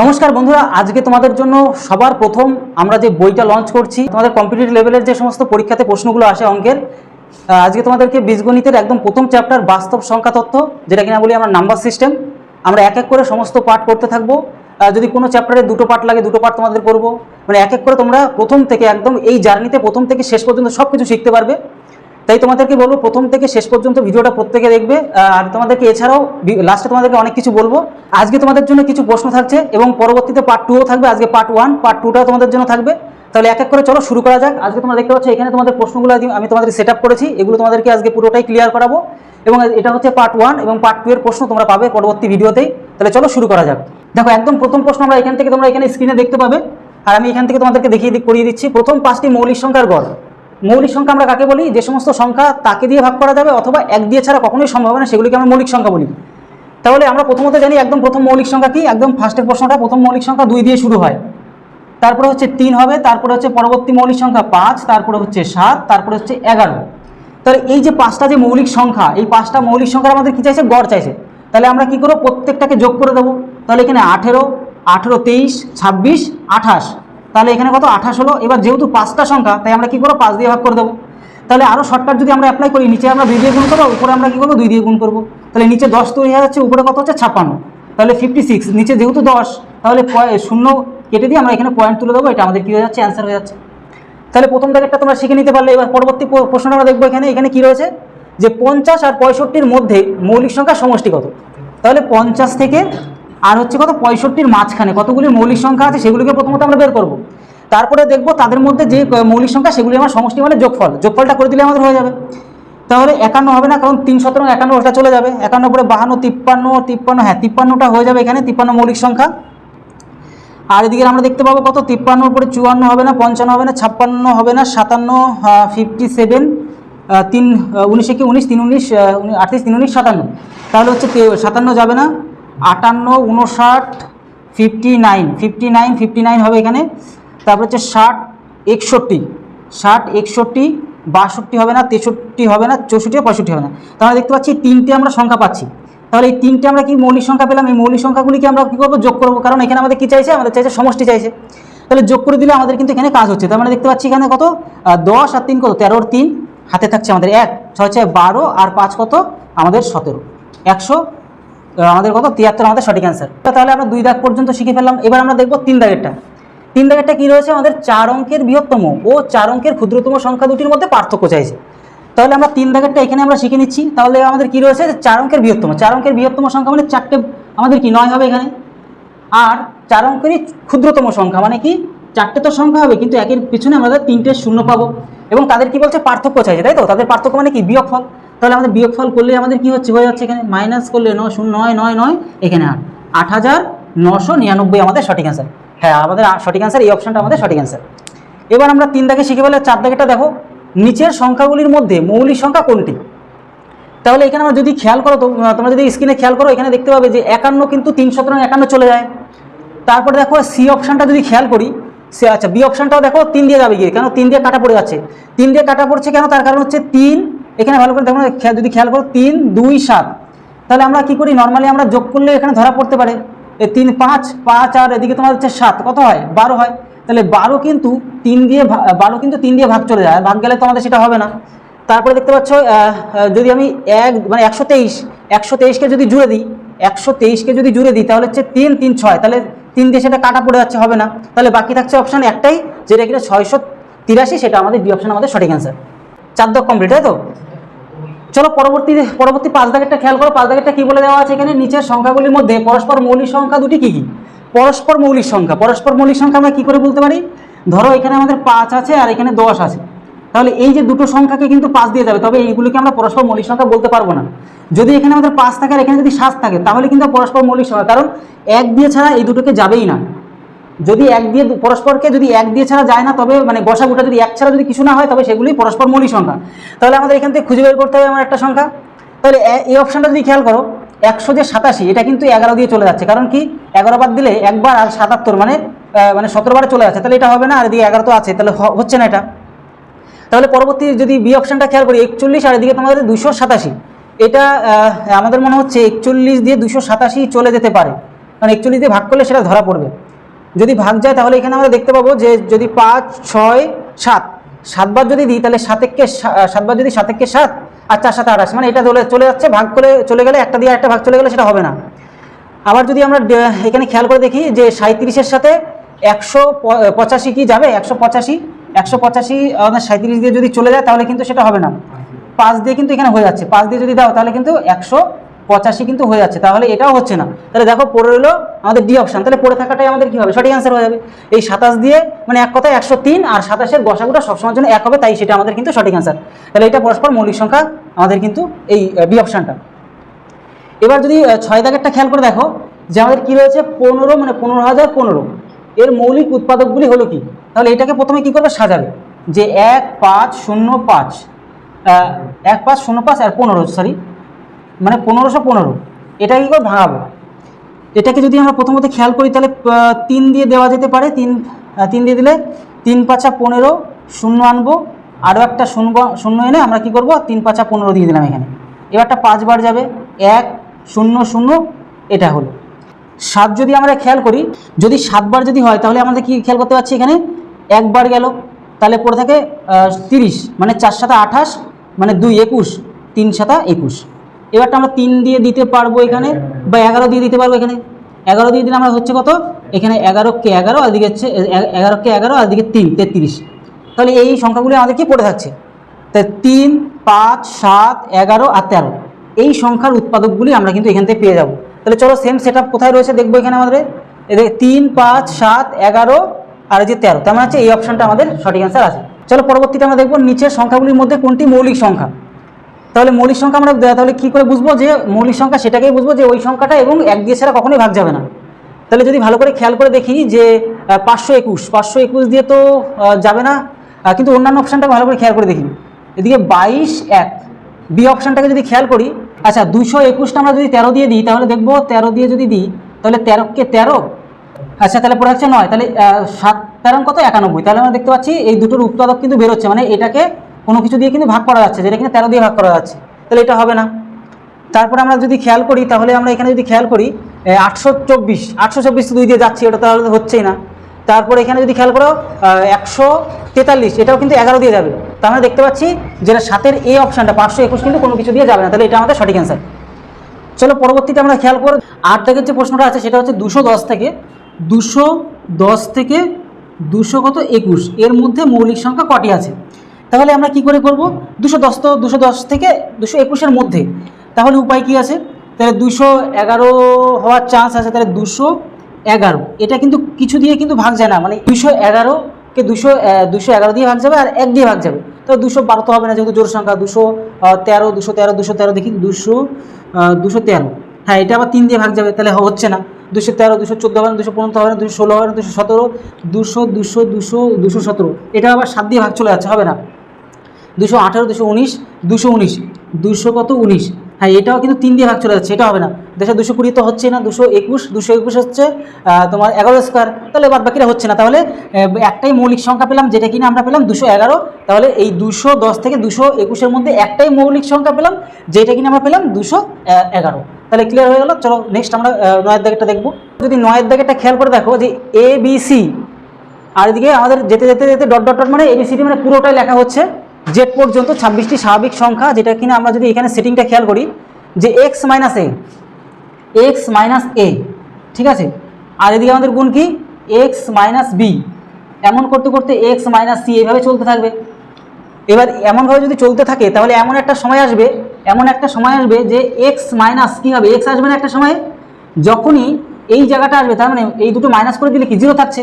নমস্কার বন্ধুরা, আজকে তোমাদের জন্য সবার প্রথম আমরা যে বইটা লঞ্চ করছি, তোমাদের কম্পিটিটিভ লেভেলের যে সমস্ত পরীক্ষাতে প্রশ্নগুলো আসে অঙ্কের আজকে তোমাদেরকে বীজগণিতের একদম প্রথম চ্যাপ্টার বাস্তব সংখ্যা তত্ত্ব, যেটা কিনা বলি আমরা নাম্বার সিস্টেম আমরা এক এক করে সমস্ত পার্ট করতে থাকব। যদি কোনো চ্যাপ্টারে দুটো পার্ট লাগে, দুটো পার্ট তোমাদের করব। মানে এক এক করে তোমরা প্রথম থেকে একদম এই জার্নিতে প্রথম থেকে শেষ পর্যন্ত সব কিছু শিখতে পারবে। তাই তোমাদেরকে বলব, প্রথম থেকে শেষ পর্যন্ত ভিডিওটা প্রত্যেকে দেখবে। আর তোমাদেরকে এছাড়াও লাস্টে তোমাদেরকে অনেক কিছু বলব। আজকে তোমাদের জন্য কিছু প্রশ্ন থাকছে এবং পরবর্তীতে পার্ট টুও থাকবে। আজকে পার্ট ওয়ান পার্ট টুটাও তোমাদের জন্য থাকবে। তাহলে এক এক করে চলো শুরু করা যাক। আজকে তোমরা দেখতে পাচ্ছ এখানে তোমাদের প্রশ্নগুলো আমি তোমাদের সেট করেছি। এগুলো তোমাদেরকে আজকে পুরোটাই ক্লিয়ার করাবো। এবং এটা হচ্ছে পার্ট ওয়ান এবং পার্ট টু এর প্রশ্ন তোমরা পাবে পরবর্তী ভিডিওতেই। তাহলে চলো শুরু করা যাক। দেখো, একদম প্রথম প্রশ্ন আমরা এখান থেকে তোমরা এখানে স্ক্রিনে দেখতে পাবে। আর আমি এখান থেকে তোমাদেরকে দেখিয়ে করিয়ে দিচ্ছি। প্রথম পাঁচটি মৌলিক সংখ্যার গড়। মৌলিক সংখ্যা আমরা কাকে বলি? যে সমস্ত সংখ্যা তাকে দিয়ে ভাগ করা যাবে অথবা এক দিয়ে ছাড়া কখনোই সম্ভব না, সেগুলিকে আমরা মৌলিক সংখ্যা বলি। তাহলে আমরা প্রথমত জানি একদম প্রথম মৌলিক সংখ্যা কি? একদম ফার্স্টের প্রশ্নটা, প্রথম মৌলিক সংখ্যা দুই দিয়ে শুরু হয়। তারপরে হচ্ছে তিন হবে, তারপরে হচ্ছে পরবর্তী মৌলিক সংখ্যা পাঁচ, তারপরে হচ্ছে সাত, তারপরে হচ্ছে এগারো। তাহলে এই যে পাঁচটা যে মৌলিক সংখ্যা, এই পাঁচটা মৌলিক সংখ্যার আমাদের কী চাইছে? গড় চাইছে। তাহলে আমরা কি করব? প্রত্যেকটাকে যোগ করে দেবো। তাহলে এখানে আঠেরো আঠেরো, তেইশ, ছাব্বিশ, আঠাশ। তাহলে এখানে কত? আঠাশ হলো। এবার যেহেতু পাঁচটা সংখ্যা, তাই আমরা কি করব? পাঁচ দিয়ে ভাগ করে দেবো। তাহলে আরও শর্টকাট যদি আমরা অ্যাপ্লাই করি, নিচে আমরা দুই দিয়ে গুণ করব, উপরে আমরা কি করব? দুই দিয়ে গুণ করব। তাহলে নিচে দশ তৈরি হয়ে যাচ্ছে, উপরে কত হচ্ছে? ছাপ্পান্ন। তাহলে ফিফটি সিক্স নিচে যেহেতু দশ, তাহলে শূন্য কেটে দিয়ে আমরা এখানে পয়েন্ট তুলে দেবো। এটা আমাদের কী হয়ে যাচ্ছে? অ্যান্সার হয়ে যাচ্ছে। তাহলে প্রথম দাগেরটা তোমরা শিখে নিতে পারলে। এবার পরবর্তী প্রশ্নটা আমরা দেখব এখানে। এখানে কী রয়েছে? যে পঞ্চাশ আর পঁয়ষট্টির মধ্যে মৌলিক সংখ্যা সমষ্টি কত তাহলে পঞ্চাশ থেকে আর হচ্ছে কত? পঁয়ষট্টির মাঝখানে। কতগুলি মৌলিক সংখ্যা আছে সেগুলিকে প্রথমত আমরা বের করব। তারপরে দেখব তাদের মধ্যে যে মৌলিক সংখ্যা, সেগুলি আমার সমষ্টি মানে যোগফল। যোগফলটা করে দিলে আমাদের হয়ে যাবে। তাহলে একান্ন হবে না, কারণ তিন সতেরো একান্ন ওটা চলে যাবে। একান্ন পরে বাহান্ন, তিপ্পান্ন তিপ্পান্ন হ্যাঁ তিপ্পান্নটা হয়ে যাবে এখানে, তিপ্পান্ন মৌলিক সংখ্যা। আর এদিকে আমরা দেখতে পাবো কত? তিপ্পান্নর পরে চুয়ান্ন হবে না, পঞ্চান্ন হবে না, ছাপ্পান্ন হবে না, সাতান্ন ফিফটি সেভেন তিন উনিশে কি উনিশ? তিন উনিশ আটত্রিশ, তিন উনিশ, সাতান্ন। তাহলে হচ্ছে সাতান্ন যাবে না। আটান্ন, উনষাট fifty nine fifty nine fifty nine হবে এখানে। তারপর হচ্ছে ষাট, একষট্টি। ষাট, একষট্টি, বাষট্টি হবে না, তেষট্টি হবে না, চৌষট্টি, পঁয়ষট্টি হবে না। তাহলে দেখতে পাচ্ছি তিনটে আমরা সংখ্যা পাচ্ছি। তাহলে এই তিনটে আমরা কি মৌলিক সংখ্যা পেলাম? এই মৌলিক সংখ্যাগুলিকে আমরা কী করব? যোগ করব। কারণ এখানে আমাদের কী চাইছে? আমাদের চাইছে সমষ্টি চাইছে। তাহলে যোগ করে দিলে আমাদের কিন্তু এখানে কাজ হচ্ছে। তার মানে দেখতে পাচ্ছি এখানে কত? দশ আর তিন কত? তেরোর তিন। হাতে থাকছে আমাদের এক, ছয় ছয়, বারো, আর পাঁচ কত? আমাদের সতেরো। একশো আমাদের কত? তিয়াত্তর, আমাদের সঠিক অ্যান্সার তাহলে আমরা দুই দাগ পর্যন্ত শিখে ফেললাম। এবার আমরা দেখব তিন দাগেরটা। তিন দাগেরটা কী রয়েছে? আমাদের চার অঙ্কের বৃহত্তম ও চার অঙ্কের ক্ষুদ্রতম সংখ্যা দুটির মধ্যে পার্থক্য চাইছে। তাহলে আমরা তিন দাগেরটা এখানে আমরা শিখে নিচ্ছি। তাহলে আমাদের কী রয়েছে? চার অঙ্কের বৃহত্তম। চার অঙ্কের বৃহত্তম সংখ্যা মানে চারটে, আমাদের কি নয় হবে এখানে? আর চার অঙ্কেরই ক্ষুদ্রতম সংখ্যা মানে কি? চারটে তো সংখ্যা হবে, কিন্তু একের পিছনে আমাদের তিনটে শূন্য পাবো। এবং তাদের কি বলছে? পার্থক্য চাইছে, তাই তো? তাদের পার্থক্য মানে কি? বিয়োগফল। তাহলে আমাদের বিয়োগফল করলে আমাদের কি হচ্ছে? হয়ে যাচ্ছে এখানে? মাইনাস করলে নয় শূন্য, নয় নয় নয়, এখানে আট। আট হাজার নশো নিরানব্বই আমাদের সঠিক অ্যান্সার হ্যাঁ আমাদের সঠিক অ্যান্সার এই অপশানটা আমাদের সঠিক অ্যান্সার এবার আমরা তিন দাগে শিখে ফেলে, চার দাগেটা দেখো। নিচের সংখ্যাগুলির মধ্যে মৌলিক সংখ্যা কোনটি? তাহলে এখানে আমরা যদি খেয়াল করো তোমরা যদি স্ক্রিনে খেয়াল করো, এখানে দেখতে পাবে যে একান্ন কিন্তু তিন শতরং একান্ন চলে যায়। তারপরে দেখো সি অপশানটা যদি খেয়াল করি, সে আচ্ছা বি অপশানটাও দেখো, তিন দিয়ে যাবে গিয়ে, কেন? তিন দিয়ে কাটা পড়ে যাচ্ছে। তিন দিয়ে কাটা পড়ছে কেন? তার কারণ হচ্ছে তিন এখানে ভালো করে দেখো না, খেয়াল- যদি খেয়াল করো তিন দুই সাত। তাহলে আমরা কি করি? নর্মালি আমরা যোগ করলে এখানে ধরা পড়তে পারে। এ তিন পাঁচ পাঁচ আর এদিকে তোমার হচ্ছে সাত। কত হয়? বারো হয়। তাহলে বারো কিন্তু তিন দিয়ে বারো কিন্তু তিন দিয়ে ভাগ চলে যায়। ভাগ গেলে তো আমাদের সেটা হবে না। তারপরে দেখতে পাচ্ছ যদি আমি এক মানে একশো তেইশ একশো তেইশকে যদি জুড়ে দিই একশো তেইশকে যদি জুড়ে দিই তাহলে হচ্ছে তিন তিন ছয়। তাহলে তিন দিয়ে সেটা কাটা পড়ে যাচ্ছে হবে না। তাহলে বাকি থাকছে অপশান একটাই যেটা কিনা ছয়শো তিরাশি সেটা আমাদের ডি অপশান আমাদের সঠিক অ্যান্সার চার দক কমপ্লিট তাই তো? চলো পরবর্তী পরবর্তী পাঁচ দাগেরটা খেয়াল করো, পাঁচ দাগেরটা কি বলে দেওয়া আছে এখানে? নিচের সংখ্যাগুলির মধ্যে পরস্পর মৌলিক সংখ্যা দুটি কি কি? পরস্পর মৌলিক সংখ্যা। পরস্পর মৌলিক সংখ্যা আমরা কি করে বলতে পারি? ধরো এখানে আমাদের পাঁচ আছে আর এখানে দশ আছে। তাহলে এই যে দুটো সংখ্যাকে কিন্তু পাঁচ দিয়ে যাবে, তবে এইগুলিকে আমরা পরস্পর মৌলিক সংখ্যা বলতে পারব না। যদি এখানে আমাদের পাঁচ থাকে আর এখানে যদি সাত থাকে, তাহলে কিন্তু পরস্পর মৌলিক সংখ্যা, কারণ এক দিয়ে ছাড়া এই দুটোকে যাবেই না। যদি এক দিয়ে পরস্পরকে যদি এক দিয়ে ছাড়া যায় না, তবে মানে গসাগুটা যদি এক ছাড়া যদি কিছু না হয়, তবে সেগুলি পরস্পর মৌলিক সংখ্যা। তাহলে আমাদের এখান থেকে খুঁজে বের করতে হবে আমার একটা সংখ্যা। তাহলে এই অপশানটা যদি খেয়াল করো, একশো যে সাতাশি, এটা কিন্তু এগারো দিয়ে চলে যাচ্ছে। কারণ কি? এগারো বার দিলে একবার আর সাতাত্তর মানে মানে সতেরো বারে চলে যাচ্ছে। তাহলে এটা হবে না, আর এদিকে এগারো তো আছে, তাহলে হচ্ছে না এটা। তাহলে পরবর্তী যদি বি অপশানটা খেয়াল করি, একচল্লিশ, আর এদিকে তোমাদের দুশো সাতাশি। এটা আমাদের মনে হচ্ছে একচল্লিশ দিয়ে দুশো সাতাশি চলে যেতে পারে। কারণ একচল্লিশ দিয়ে ভাগ করলে সেটা ধরা পড়বে। যদি ভাগ যায়, তাহলে এখানে আমরা দেখতে পাবো যে যদি পাঁচ, ছয়, সাত, সাতবার যদি দিই, তাহলে সাতেককে সাতবার যদি সাতেককে সাত আর চার সাথে আঠাশ মানে এটা চলে চলে যাচ্ছে, ভাগ করে চলে গেলে একটা দিয়ে একটা ভাগ চলে গেলে সেটা হবে না। আবার যদি আমরা এখানে খেয়াল করে দেখি যে সাঁত্রিশের সাথে একশো পঁচাশি কি যাবে? একশো পঁচাশি একশো পঁচাশি আমাদের সাঁত্রিশ দিয়ে যদি চলে যায়, তাহলে কিন্তু সেটা হবে না। পাঁচ দিয়ে কিন্তু এখানে হয়ে যাচ্ছে। পাঁচ দিয়ে যদি দাও, তাহলে কিন্তু একশো পঁচাশি কিন্তু হয়ে যাচ্ছে, তাহলে এটাও হচ্ছে না। তাহলে দেখো পড়ে রইল আমাদের ডি অপশান তাহলে পড়ে থাকাটাই আমাদের কি হবে? সঠিক অ্যান্সার হয়ে যাবে। এই সাতাশ দিয়ে মানে এক কথায় একশো তিন আর সাতাশের গসাগুটা সবসময়ের জন্য এক হবে, তাই সেটা আমাদের কিন্তু সঠিক অ্যান্সার তাহলে এটা পরস্পর মৌলিক সংখ্যা, আমাদের কিন্তু এই ডি অপশানটা এবার যদি ছয় দাগেরটা খেয়াল করে দেখো, যে আমাদের কী রয়েছে? পনেরো মানে পনেরো হাজার পনেরো। এর মৌলিক উৎপাদকগুলি হলো কি? তাহলে এটাকে প্রথমে কি করবে? সাজাবে। যে এক পাঁচ শূন্য পাঁচ এক পাঁচ শূন্য পাঁচ আর পনেরো সরি মানে পনেরোশো পনেরো। এটা কী করে ভাঙাবো? এটাকে যদি আমরা প্রথমত খেয়াল করি, তাহলে তিন দিয়ে দেওয়া যেতে পারে। তিন তিন দিয়ে দিলে তিন পাঁচা পনেরো, শূন্য আনব। আরও একটা শূন্য শূন্য এনে আমরা কি করব? তিন পাঁচা পনেরো দিয়ে দিলাম এখানে। এবারটা পাঁচবার যাবে। এক, শূন্য শূন্য, এটা হলো। সাত যদি আমরা খেয়াল করি, যদি সাতবার যদি হয়, তাহলে আমাদের কি খেয়াল করতে পারছি এখানে? একবার গেল। তাহলে পড়ে থাকে তিরিশ মানে চার সাথে আঠাশ মানে দুই, একুশ, তিন সাতা একুশ। এবারটা আমরা তিন দিয়ে দিতে পারব এখানে বা এগারো দিয়ে দিতে পারব এখানে। এগারো দিয়ে দিলে আমরা হচ্ছে কত? এখানে এগারো কে এগারো দিকে হচ্ছে এ- এগারোকে এগারো দিকে তিন, তেত্রিশ। তাহলে এই সংখ্যাগুলি আমাদের কি পড়ে থাকছে? তাই তিন, পাঁচ, সাত, এগারো আর তেরো। এই সংখ্যার উৎপাদকগুলি আমরা কিন্তু এখান থেকে পেয়ে যাব। তাহলে চলো সেম সেট কোথায় রয়েছে দেখব এখানে আমাদের? এদের তিন, পাঁচ, সাত, এগারো আর যে তেরো। তার মানে হচ্ছে এই অপশানটা আমাদের সঠিক অ্যান্সার আছে। চলো পরবর্তীতে আমরা দেখব নিচের সংখ্যাগুলির মধ্যে কোনটি মৌলিক সংখ্যা। তাহলে মৌলিক সংখ্যা আমরা তাহলে কী করে বুঝব যে মৌলিক সংখ্যা সেটাকেই বুঝব যে ওই সংখ্যাটা এবং এক দিয়ে ছাড়া কখনোই ভাগ যাবে না। তাহলে যদি ভালো করে খেয়াল করে দেখি যে পাঁচশো একুশ পাঁচশো একুশ দিয়ে তো যাবে না। কিন্তু অন্যান্য অপশানটা ভালো করে খেয়াল করে দেখি। এদিকে বাইশ, এক। বি অপশানটাকে যদি খেয়াল করি আচ্ছা দুশো একুশটা আমরা যদি তেরো দিয়ে দিই, তাহলে দেখব তেরো দিয়ে যদি দিই, তাহলে তেরোকে তেরো? আচ্ছা তাহলে পড়ে যাচ্ছে নয়। তাহলে সাত, তেরো কত একানব্বই। তাহলে আমরা দেখতে পাচ্ছি এই দুটোর উৎপাদক কিন্তু বেরোচ্ছে। মানে এটাকে কোনো কিছু দিয়ে কিন্তু ভাগ করা যাচ্ছে, যেটা কিন্তু তেরো দিয়ে ভাগ করা যাচ্ছে। তাহলে এটা হবে না। তারপরে আমরা যদি খেয়াল করি, তাহলে আমরা এখানে যদি খেয়াল করি আটশো চব্বিশ আটশো চব্বিশ দুই দিয়ে যাচ্ছি ওটা তাহলে তো হচ্ছেই না। তারপরে এখানে যদি খেয়াল করো একশো তেতাল্লিশ, এটাও কিন্তু এগারো দিয়ে যাবে। তা আমরা দেখতে পাচ্ছি যেটা সাতের এই অপশানটা, পাঁচশো একুশ কিন্তু কোনো কিছু দিয়ে যাবে না, তাহলে এটা আমাদের সঠিক অ্যান্সার চলো পরবর্তীতে আমরা খেয়াল করো, আট দাগের যে প্রশ্নটা আছে, সেটা হচ্ছে দুশো দশ থেকে, দুশো দশ থেকে দুশো কত একুশ, এর মধ্যে মৌলিক সংখ্যা কটি আছে? তাহলে আমরা কি করে করব? দুশো দশ তো দুশো দশ থেকে দুশো একুশের মধ্যে। তাহলে উপায় কি আছে? তাহলে দুশো এগারো হওয়ার চান্স আছে, তাহলে দুশো এগারো। এটা কিন্তু কিছু দিয়ে কিন্তু ভাগ যায় না। মানে দুশো এগারোকে দুশো দুশো এগারো দিয়ে ভাগ যাবে আর এক দিয়ে ভাগ যাবে। তো দুশো বারো তো হবে না, যেহেতু জোর সংখ্যা। দুশো তেরো দুশো তেরো দুশো তেরো দেখি, দুশো দুশো তেরো। হ্যাঁ এটা আবার তিন দিয়ে ভাগ যাবে, তাহলে হচ্ছে না। দুশো তেরো, দুশো চোদ্দ হবে না, দুশো পনেরো হবে না, দুশো ষোলো হবে না, দুশো সতেরো, দুশো দুশো দুশো দুশো সতেরো। এটা আবার সাত দিয়ে ভাগ চলে যাচ্ছে, হবে না। দুশো আঠেরো, দুশো উনিশ দুশো উনিশ, দুশো কত উনিশ? হ্যাঁ এটাও কিন্তু তিন দিয়ে ভাগ চলে যাচ্ছে এটা হবে না। দেশে দুশো কুড়ি তো হচ্ছে না, দুশো একুশ দুশো একুশ হচ্ছে তোমার এগারো স্কোয়ার তাহলে বাদ বাকিটা হচ্ছে না। তাহলে একটাই মৌলিক সংখ্যা পেলাম, যেটা কিনা আমরা পেলাম দুশো এগারো। তাহলে এই দুশো দশ থেকে দুশো একুশের মধ্যে একটাই মৌলিক সংখ্যা পেলাম, যেটা কিনা আমরা পেলাম দুশো এগারো। তাহলে ক্লিয়ার হয়ে গেল? চলো নেক্সট আমরা নয়ের দাগেরটা দেখব। যদি নয়ের দাগেরটা খেয়াল করে দেখো যে এ বি সি আর এদিকে আমাদের যেতে যেতে যেতে ডট ডট ডট মানে এবিসিডি মানে পুরোটাই লেখা হচ্ছে। জেড পর্যন্ত ছাব্বিশটি স্বাভাবিক সংখ্যা, যেটা কিনা আমরা যদি এখানে সেটিংটা খেয়াল করি, যে X minus A X minus A ঠিক আছে? আর এদিকে আমাদের গুণ কি? এক্স মাইনাস বি এমন করতে করতে এক্স মাইনাস সি এইভাবে চলতে থাকবে। এবার এমনভাবে যদি চলতে থাকে, তাহলে এমন একটা সময় আসবে, এমন একটা সময় আসবে যে এক্স মাইনাস কী হবে? এক্স আসবে না একটা সময়? যখনই এই জায়গাটা আসবে, তার মানে এই দুটো মাইনাস করে দিলে কি? জিরো থাকছে।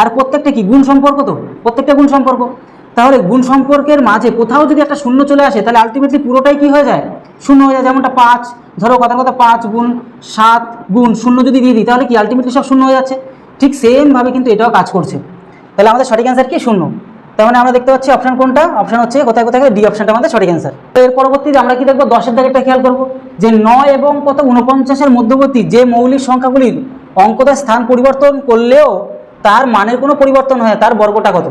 আর প্রত্যেকটা কি? গুণ সম্পর্ক তো? প্রত্যেকটা গুণ সম্পর্ক। তাহলে গুণ সম্পর্কের মাঝে কোথাও যদি একটা শূন্য চলে আসে, তাহলে আলটিমেটলি পুরোটাই কি হয়ে যায়? শূন্য হয়ে যায়, যেমনটা পাঁচ, ধরো কথা কথা পাঁচ গুণ সাত গুণ শূন্য যদি দিয়ে দিই, তাহলে কি আলটিমেটলি সব শূন্য হয়ে যাচ্ছে? ঠিক সেমভাবে কিন্তু এটাও কাজ করছে। তাহলে আমাদের সঠিক অ্যান্সার কি? শূন্য। তার মানে আমরা দেখতে পাচ্ছি অপশন কোনটা? অপশন হচ্ছে, কোথায় কোথায় ডি অপশনটা আমাদের সঠিক অ্যান্সার তো এর পরবর্তীতে আমরা কি দেখব? দশের দাগেরটা খেয়াল করব, যে নয় এবং কত? উনপঞ্চাশের মধ্যবর্তী যে মৌলিক সংখ্যাগুলির অঙ্কদের স্থান পরিবর্তন করলেও তার মানের কোনো পরিবর্তন হয় তার বর্গটা কত?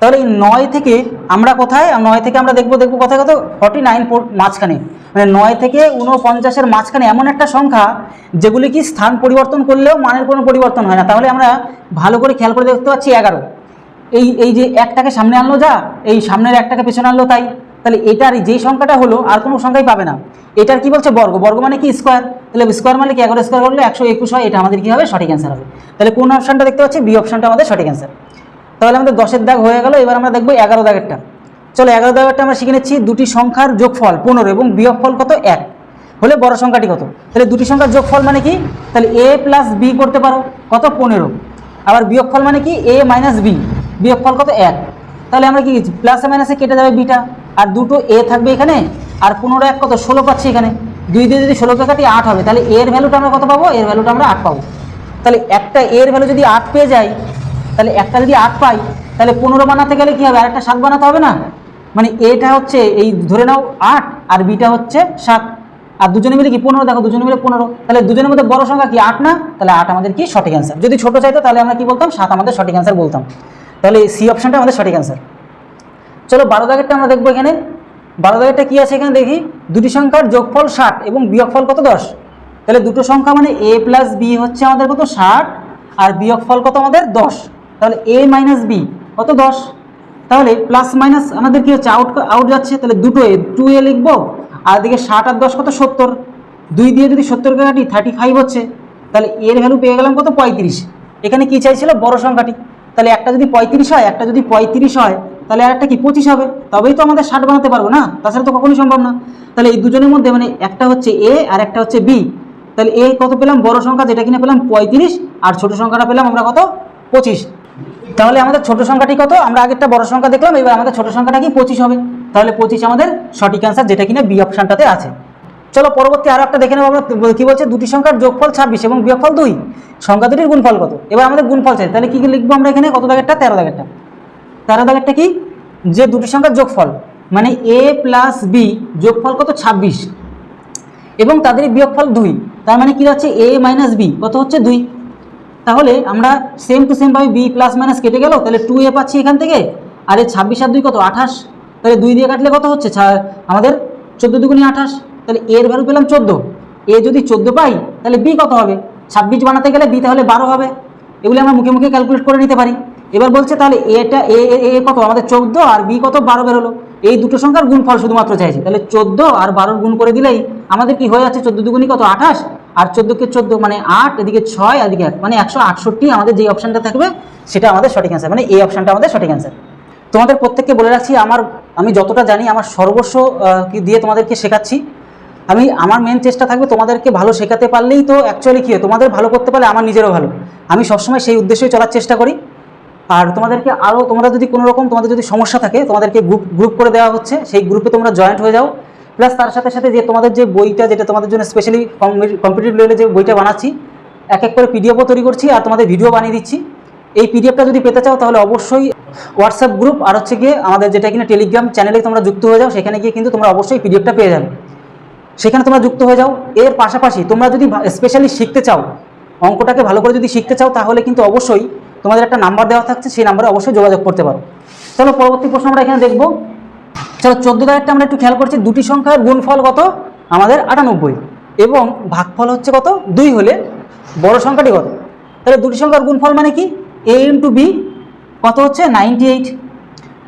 তাহলে এই নয় থেকে আমরা কোথায়? নয় থেকে আমরা দেখব দেখব কোথায় কত? ফর্টি নাইন মাঝখানে। মানে নয় থেকে উনপঞ্চাশের মাঝখানে এমন একটা সংখ্যা যেগুলি কি স্থান পরিবর্তন করলেও মানের কোনো পরিবর্তন হয় না। তাহলে আমরা ভালো করে খেয়াল করে দেখতে পাচ্ছি এগারো। এই এই যে একটাকে সামনে আনলো যা, এই সামনের একটাকে পেছনে আনলো তাই। তাহলে এটার যেই সংখ্যাটা হলো, আর কোনো সংখ্যাই পাবে না। এটার কি বলছে? বর্গ। বর্গ মানে কি? স্কোয়ার তাহলে স্কোয়ার মানে কি? এগারো স্কোয়ার করলে একশো একুশ হয়, এটা আমাদের কি হবে? সঠিক অ্যান্সার হবে। তাহলে কোন অপশনটা দেখতে পাচ্ছি? বি অপশনটা আমাদের সঠিক অ্যান্সার তাহলে আমাদের দশের দাগ হয়ে গেল, এবার আমরা দেখব এগারো দাগেরটা। চলো এগারো দাগেরটা আমরা শিখে নিচ্ছি, দুটি সংখ্যার যোগফল পনেরো এবং বিয়োগফল কত? এক। হলে বড় সংখ্যাটি কত? তাহলে দুটি সংখ্যার যোগফল মানে কি? তাহলে এ প্লাস বি করতে পারো, কত? পনেরো। আবার বিয়োগফল মানে কি? এ মাইনাস বি বিয়োগফল কত? এক। তাহলে আমরা কি প্লাসে মাইনাসে কেটে যাবে বিটা আর দুটো এ থাকবে এখানে, আর পনেরো এক কত? ষোলো পাচ্ছি এখানে। দুই দিয়ে যদি ষোলোকে কাটি, আট হবে। তাহলে এর ভ্যালুটা আমরা কত পাবো? এর ভ্যালুটা আমরা আট পাবো। তাহলে একটা এর ভ্যালু যদি আট পেয়ে যাই তাহলে একটা যদি আট পাই, তাহলে পনেরো বানাতে গেলে কী হবে? আরেকটা সাত বানাতে হবে না? মানে এটা হচ্ছে, এই ধরে নাও আট আর বিটা হচ্ছে সাত। আর দুজনে মিলে কি পনেরো? দেখো, দুজনে মিলে পনেরো। তাহলে দুজনের মধ্যে বড় সংখ্যা কি? আট না? তাহলে আট আমাদের কি? সঠিক অ্যান্সার যদি ছোট চাইতো, তাহলে আমরা কি বলতাম? সাত আমাদের সঠিক অ্যান্সার বলতাম। তাহলে সি অপশনটা আমাদের সঠিক অ্যান্সার চলো, বারো দাগেরটা আমরা দেখব এখানে। বারো দাগেরটা কী আছে এখানে? দেখি। দুটি সংখ্যার যোগফল ষাট এবং বিয়োগফল কত? দশ। তাহলে দুটো সংখ্যা মানে এ প্লাস বি হচ্ছে আমাদের কত? ষাট। আর বিয়োগফল কত? আমাদের দশ। তাহলে এ মাইনাস বি কত দশ? তাহলে প্লাস মাইনাস আমাদের কি হচ্ছে? আউট আউট যাচ্ছে। তাহলে দুটো এ টু এ লিখব। আর এদিকে ষাট আর দশ কত? সত্তর। দুই দিয়ে যদি সত্তরকে কাটি থার্টি ফাইভ হচ্ছে। তাহলে এর ভ্যালু পেয়ে গেলাম কত? পঁয়ত্রিশ। এখানে কি চাইছিল? বড় সংখ্যাটি। তাহলে একটা যদি পঁয়ত্রিশ হয়, একটা যদি পঁয়ত্রিশ হয়, তাহলে আর একটা কি? পঁচিশ হবে। তবেই তো আমাদের ষাট বানাতে পারব না? তাছাড়া তো কখনোই সম্ভব না। তাহলে এই দুজনের মধ্যে মানে একটা হচ্ছে এ আর একটা হচ্ছে বি তাহলে এ কত পেলাম? বড় সংখ্যা যেটা কিনা পেলাম পঁয়ত্রিশ। আর ছোট সংখ্যাটা পেলাম আমরা কত? পঁচিশ। তাহলে আমাদের ছোট সংখ্যাটি কত? আমরা আগেরটা বড় সংখ্যা দেখলাম, এবার আমাদের ছোট সংখ্যাটা কি? পঁচিশ হবে। তাহলে পঁচিশ আমাদের সঠিক অ্যান্সার যেটা কিনা বি অপশানটাতে আছে। চলো পরবর্তী আরও একটা দেখে নেব আমরা। কি বলছে? দুটি সংখ্যার যোগফল ছাব্বিশ এবং বিয়োগফল দুই। সংখ্যা দুটির গুণফল কত? এবার আমাদের গুণফল চাই। তাহলে কী কি লিখব আমরা এখানে? কত দাগেরটা? তেরো দাগেরটা। তেরো দাগেরটা কি? যে দুটি সংখ্যার যোগফল মানে এ প্লাস বি যোগফল কত? ছাব্বিশ। এবং তাদের বিয়োগফল দুই। তার মানে কি হচ্ছে এ মাইনাস বি কত হচ্ছে? দুই। তাহলে আমরা সেম টু সেম ভাবে বি প্লাস মাইনাস কেটে গেল, তাহলে টু এ পাচ্ছি এখান থেকে। আর এই ছাব্বিশ আর দুই কত? আঠাশ। তাহলে দুই দিয়ে কাটলে কত হচ্ছে? আমাদের চোদ্দ দুগুনি আঠাশ। তাহলে এর ভ্যালু পেলাম চোদ্দ। এ যদি চোদ্দ পাই, তাহলে বি কত হবে? ছাব্বিশ বানাতে গেলে বি তাহলে বারো হবে। এগুলি আমরা মুখে মুখে ক্যালকুলেট করে নিতে পারি। এবার বলছে তাহলে এটা এ- এ কত? আমাদের চোদ্দ, আর বি কত? বারো বেরোলো এই দুটো সংখ্যার গুণফল শুধুমাত্র চাইছে। তাহলে চোদ্দ আর বারোর গুণ করে দিলেই আমাদের কি হয়ে যাচ্ছে? চোদ্দ দুগুনি কত? আঠাশ। আর চোদ্দোকে চোদ্দ মানে আট এদিকে ছয় এদিকে এক। মানে একশো আটষট্টি আমাদের যে অপশানটা থাকবে সেটা আমাদের সঠিক অ্যান্সার মানে এই অপশানটা আমাদের সঠিক অ্যান্সার তোমাদের প্রত্যেককে বলে রাখছি আমার আমি যতটা জানি আমার সর্বস্ব দিয়ে তোমাদেরকে শেখাচ্ছি। আমি আমার মেন চেষ্টা থাকবে তোমাদেরকে ভালো শেখাতে পারলেই তো অ্যাকচুয়ালি কী হয়, তোমাদের ভালো করতে পারলে আমার নিজেরও ভালো। আমি সবসময় সেই উদ্দেশ্যেই চলার চেষ্টা করি। আর তোমাদেরকে আরও তোমরা যদি কোনো রকম, তোমাদের যদি সমস্যা থাকে, তোমাদেরকে গ্রুপ গ্রুপ করে দেওয়া হচ্ছে। সেই গ্রুপে তোমরা জয়েন্ট হয়ে যাও। প্লাস তার সাথে সাথে যে তোমাদের যে বইটা, যেটা তোমাদের জন্য স্পেশালি কম্পিটিভ লেভেলে যে বইটা বানাচ্ছি, এক এক করে পিডিএফও তৈরি করছি আর তোমাদের ভিডিও বানিয়ে দিচ্ছি। এই পিডিএফটা যদি পেতে চাও, তাহলে অবশ্যই হোয়াটসঅ্যাপ গ্রুপ আর হচ্ছে গিয়ে আমাদের যেটা কিনা টেলিগ্রাম চ্যানেলে তোমরা যুক্ত হয়ে যাও। সেখানে গিয়ে কিন্তু তোমরা অবশ্যই পিডিএফটা পেয়ে যাবে। সেখানে তোমরা যুক্ত হয়ে যাও। এর পাশাপাশি তোমরা যদি স্পেশালি শিখতে চাও, অঙ্কটাকে ভালো করে যদি শিখতে চাও, তাহলে কিন্তু অবশ্যই তোমাদের একটা নাম্বার দেওয়া থাকছে, সেই নাম্বারে অবশ্যই যোগাযোগ করতে পারো। চলো পরবর্তী প্রশ্ন আমরা এখানে দেখব। চলো চোদ্দ তারিখটা আমরা একটু খেয়াল করছি, দুটি সংখ্যার গুণফল কত? আমাদের আটানব্বই। এবং ভাগফল হচ্ছে কত? দুই হলে বড় সংখ্যাটি কত? তাহলে দুটি সংখ্যার গুণফল মানে কি? এ ইন্টু বি কত হচ্ছে? নাইনটি এইট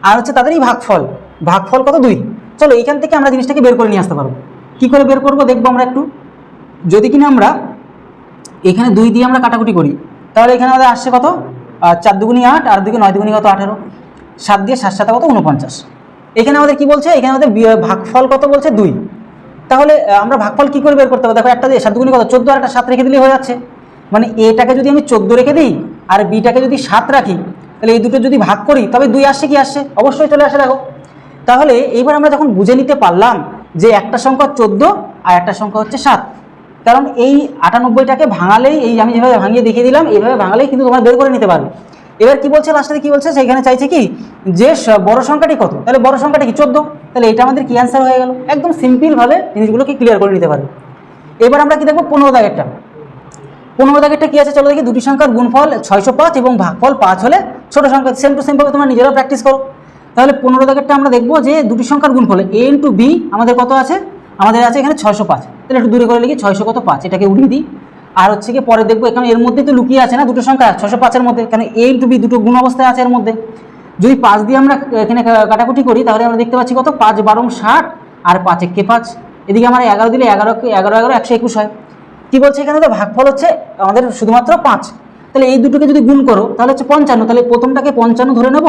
আর হচ্ছে তাদেরই ভাগফল। ভাগফল কত? দুই। চলো এইখান থেকে আমরা জিনিসটাকে বের করে নিয়ে আসতে পারব। কী করে বের করব দেখব আমরা একটু। যদি কিনা আমরা এখানে দুই দিয়ে আমরা কাটাকুটি করি, তাহলে এখানে আমাদের আসছে কত? চার দুগুনি আট আর দিকে নয় দুগুনি কত? আঠেরো। সাত দিয়ে সাত সাথে কত? উনপঞ্চাশ এখানে আমাদের কি বলছে? এখানে আমাদের ভাগফল কত বলছে? দুই। তাহলে আমরা ভাগফল কী করে বের করতে হবে দেখো, একটা দিয়ে সাত দুগুনি কত? চোদ্দ আর একটা সাত রেখে দিলেই হয়ে যাচ্ছে। মানে এটাকে যদি আমি চোদ্দ রেখে দিই আর বিটাকে যদি সাত রাখি, তাহলে এই দুটো যদি ভাগ করি, তবে দুই আসছে কি আসছে? অবশ্যই চলে আসে, দেখো। তাহলে, এইবার আমরা যখন বুঝে নিতে পারলাম যে একটা সংখ্যা চোদ্দ আর একটা সংখ্যা হচ্ছে সাত কারণ এই আটানব্বইটাকে ভাঙালেই এই আমি যেভাবে ভাঙিয়ে দেখিয়ে দিলাম, এইভাবে ভাঙালেই কিন্তু তোমরা বের করে নিতে পারবে। এবার কি বলছে লাস্টে কি বলছে? সেইখানে চাইছে কি? যে বড় সংখ্যাটি কত? তাহলে বড় সংখ্যাটা কি চোদ্দ? তাহলে এটা আমাদের কি অ্যান্সার হয়ে গেল? একদম সিম্পলভাবে জিনিসগুলোকে ক্লিয়ার করে নিতে পারবে। এবার আমরা কি দেখব? পনেরো দাগেরটা। পনেরো দাগেরটা কি আছে? চলো দেখি। দুটি সংখ্যার গুণফল ছয়শো পাঁচ এবং ভাগফল পাঁচ হলে ছোটো সংখ্যা সেম টু সেমভাবে তোমরা নিজেরাও প্র্যাকটিস করো। তাহলে পনেরো দাগেরটা আমরা দেখব যে দুটি সংখ্যার গুণফল এ ইন্টু বি আমাদের কত আছে? আমাদের আছে এখানে ছয়শো পাঁচ। তাহলে একটু দূরে করে লিখি, ছয়শো কত পাঁচ? এটাকে উঠিয়ে দিই। আর হচ্ছে কি, পরে দেখব এখানে এর মধ্যে তো লুকিয়ে আছে না, দুটো সংখ্যা ছশো পাঁচের মধ্যে। কারণ এ ইন্টু বি দুটো গুণ অবস্থায় আছে এর মধ্যে। যদি পাঁচ দিয়ে আমরা এখানে কাটাকুটি করি, তাহলে আমরা দেখতে পাচ্ছি কত? পাঁচ বারো ষাট আর পাঁচ একে পাঁচ? এদিকে আমার এগারো দিলে এগারো এগারো এগারো, একশো একুশ হয়। কী বলছে এখানে? তো ভাগফল হচ্ছে আমাদের শুধুমাত্র পাঁচ। তাহলে এই দুটোকে যদি গুণ করো, তাহলে হচ্ছে পঞ্চান্ন। তাহলে প্রথমটাকে পঞ্চান্ন ধরে নেব।